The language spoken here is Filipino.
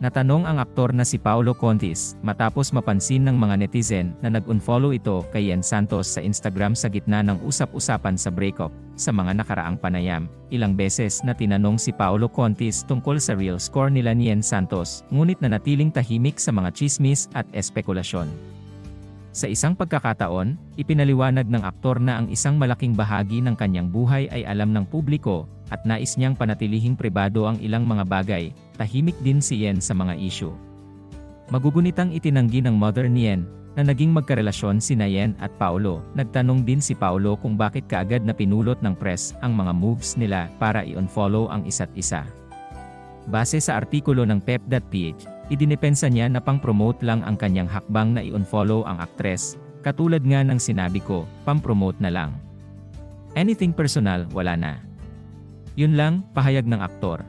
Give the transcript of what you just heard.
Natanong ang aktor na si Paolo Contis matapos mapansin ng mga netizen na nag-unfollow ito kay Yen Santos sa Instagram sa gitna ng usap-usapan sa breakup sa mga nakaraang panayam. Ilang beses na tinanong si Paolo Contis tungkol sa real score nila ni Yen Santos, ngunit nanatiling tahimik sa mga chismis at espekulasyon. Sa isang pagkakataon, ipinaliwanag ng aktor na ang isang malaking bahagi ng kanyang buhay ay alam ng publiko at nais niyang panatilihing pribado ang ilang mga bagay, tahimik din si Yen sa mga issue. Magugunitang itinanggi ng mother ni Yen na naging magkarelasyon si Yen at Paolo. Nagtanong din si Paolo kung bakit kaagad na pinulot ng press ang mga moves nila para i-unfollow ang isa't isa. Base sa artikulo ng pep.ph, idinepensa niya na pang-promote lang ang kanyang hakbang na i-unfollow ang aktres, katulad nga ng sinabi ko, pang-promote na lang. Anything personal, wala na. Yun lang, pahayag ng aktor.